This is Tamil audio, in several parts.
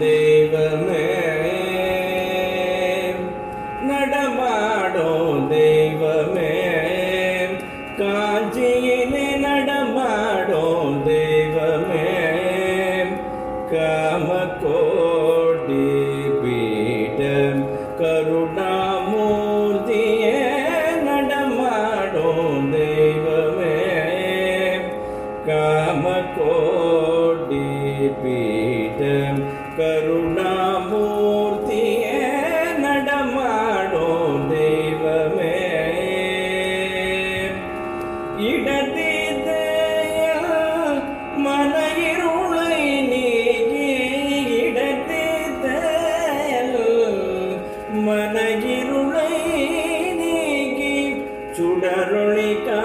தெய்வமே நடமாடும் தெய்வமே காஞ்சியிலே நடமாடும் தெய்வமே காமகோடி பீடம் கருணாமூர்த்தியே நடமாடும் தெய்வமே காமகோடி பீடம் கருணாமூர்த்தியே நடமாடோ தெய்வமே. இடத்தீத்தைய மனையிருளை நீக்கி இடத்தீத்தையல் மனையிருளை நீக்கி சுடருளிக்கா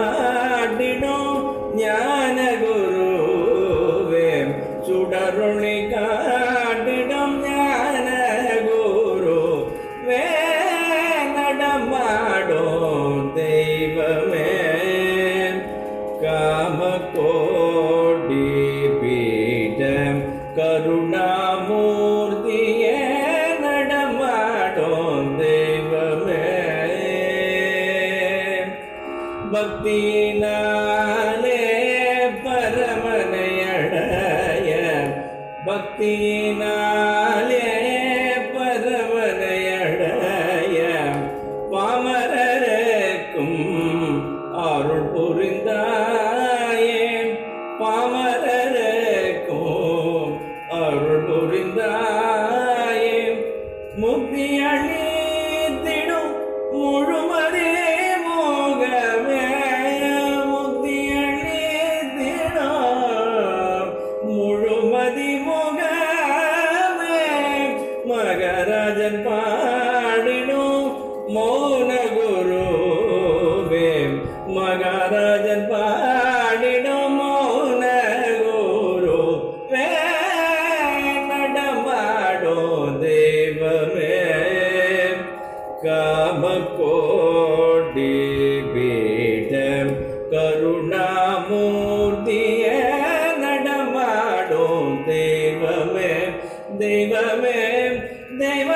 பக்தியினாலே பரமனை அடைய. பக்தியினாலே பரமனை அடைய. பாமரருக்கும் அருள் புரிந்தாயே. பாமரருக்கும் அருள் புரிந்தாயே. முக்தி மௌன குருவே மகாராஜன் பாடிடும் மௌன குரு வே நடமாடும் தெய்வமே காமகோடி பீடம் கருணாமூர்த்திய நடமாடும் தெய்வமே தெய்வமே தெய்வ